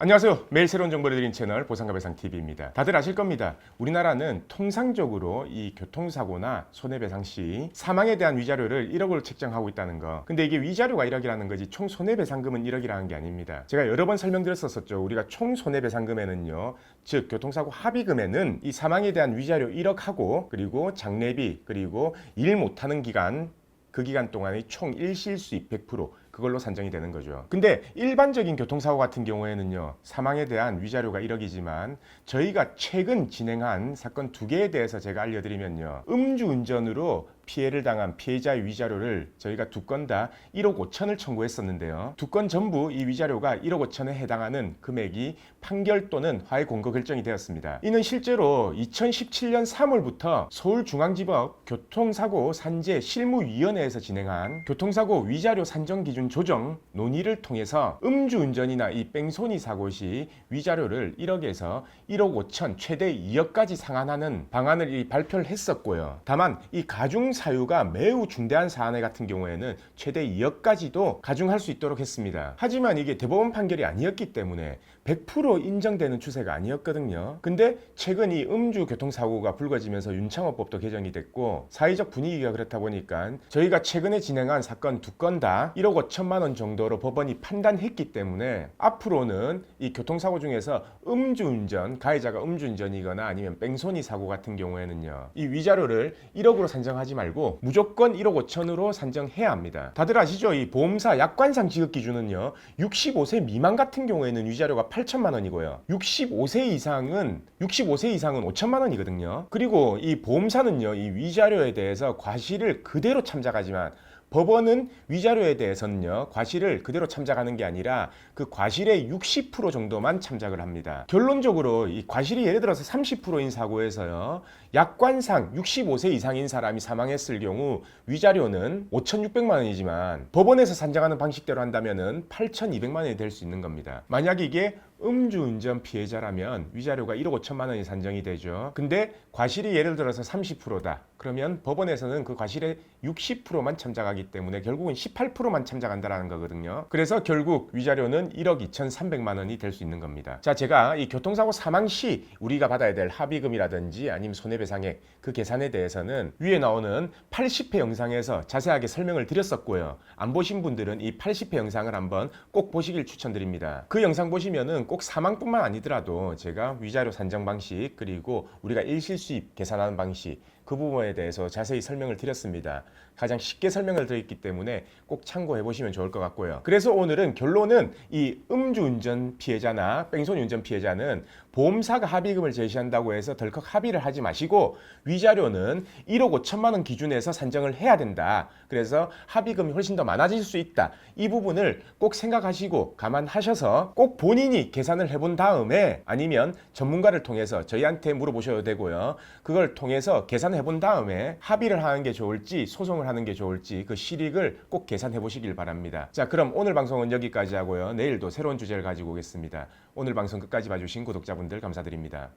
안녕하세요. 매일 새로운 정보를 드리는 채널 보상가배상 TV입니다. 다들 아실 겁니다. 우리나라는 통상적으로 이 교통사고나 손해배상 시 사망에 대한 위자료를 1억으로 책정하고 있다는 거. 근데 이게 위자료가 1억이라는 거지 총 손해배상금은 1억이라는 게 아닙니다. 제가 여러 번 설명드렸었죠. 우리가 총 손해배상금에는요. 즉 교통사고 합의금에는 이 사망에 대한 위자료 1억하고 그리고 장례비 그리고 일 못하는 기간 그 기간 동안의 총 일실수입 100% 그걸로 산정이 되는 거죠. 근데 일반적인 교통사고 같은 경우에는요, 사망에 대한 위자료가 1억이지만 저희가 최근 진행한 사건 두 개에 대해서 제가 알려드리면요, 음주운전으로 피해를 당한 피해자의 위자료를 저희가 두 건 다 1억 5천을 청구했었는데요. 두 건 전부 이 위자료가 1억 5천에 해당하는 금액이 판결 또는 화해 공고 결정이 되었습니다. 이는 실제로 2017년 3월부터 서울중앙지법 교통사고 산재 실무위원회에서 진행한 교통사고 위자료 산정 기준 조정 논의를 통해서 음주운전이나 이 뺑소니 사고 시 위자료를 1억에서 1억 5천 최대 2억까지 상한하는 방안을 이 발표를 했었고요. 다만 이 가중 사유가 매우 중대한 사안에 같은 경우에는 최대 2억까지도 가중할 수 있도록 했습니다. 하지만 이게 대법원 판결이 아니었기 때문에 100% 인정되는 추세가 아니었거든요. 근데 최근 이 음주 교통사고가 불거지면서 윤창호법도 개정이 됐고 사회적 분위기가 그렇다 보니까 저희가 최근에 진행한 사건 두 건 다 1억 5천만 원 정도로 법원이 판단했기 때문에 앞으로는 이 교통사고 중에서 음주운전, 가해자가 음주운전이거나 아니면 뺑소니 사고 같은 경우에는요. 이 위자료를 1억으로 산정하지 말고 무조건 1억 5천으로 산정해야 합니다. 다들 아시죠? 이 보험사 약관상 지급 기준은요. 65세 미만 같은 경우에는 위자료가 8천만 원이고요. 65세 이상은 65세 이상은 5천만 원이거든요. 그리고 이 보험사는요. 이 위자료에 대해서 과실을 그대로 참작하지만 법원은 위자료에 대해서는요 과실을 그대로 참작하는 게 아니라 그 과실의 60% 정도만 참작을 합니다. 결론적으로 이 과실이 예를 들어서 30%인 사고에서요 약관상 65세 이상인 사람이 사망했을 경우 위자료는 5,600만 원이지만 법원에서 산정하는 방식대로 한다면은 8,200만 원이 될 수 있는 겁니다. 만약 이게 음주운전 피해자라면 위자료가 1억 5천만 원이 산정이 되죠. 근데 과실이 예를 들어서 30%다. 그러면 법원에서는 그 과실의 60%만 참작하 기 때문에 결국은 18%만 참작한다라는 거거든요. 그래서 결국 위자료는 1억 2,300만 원이 될 수 있는 겁니다. 자, 제가 이 교통사고 사망 시 우리가 받아야 될 합의금이라든지 아니면 손해배상액 그 계산에 대해서는 위에 나오는 80회 영상에서 자세하게 설명을 드렸었고요. 안 보신 분들은 이 80회 영상을 한번 꼭 보시길 추천드립니다. 그 영상 보시면은 꼭 사망뿐만 아니더라도 제가 위자료 산정 방식 그리고 우리가 일실수입 계산하는 방식 그 부분에 대해서 자세히 설명을 드렸습니다. 가장 쉽게 설명을 드렸기 때문에 꼭 참고해 보시면 좋을 것 같고요. 그래서 오늘은 결론은 이 음주운전 피해자나 뺑소니 운전 피해자는 보험사가 합의금을 제시한다고 해서 덜컥 합의를 하지 마시고 위자료는 1억 5천만 원 기준에서 산정을 해야 된다. 그래서 합의금이 훨씬 더 많아질 수 있다. 이 부분을 꼭 생각하시고 감안하셔서 꼭 본인이 계산을 해본 다음에 아니면 전문가를 통해서 저희한테 물어보셔도 되고요. 그걸 통해서 계산해 본 다음에 합의를 하는 게 좋을지 소송을 하는 게 좋을지 그 실익을 꼭 계산해 보시길 바랍니다. 자, 그럼 오늘 방송은 여기까지 하고요. 내일도 새로운 주제를 가지고 오겠습니다. 오늘 방송 끝까지 봐주신 구독자분들 감사드립니다.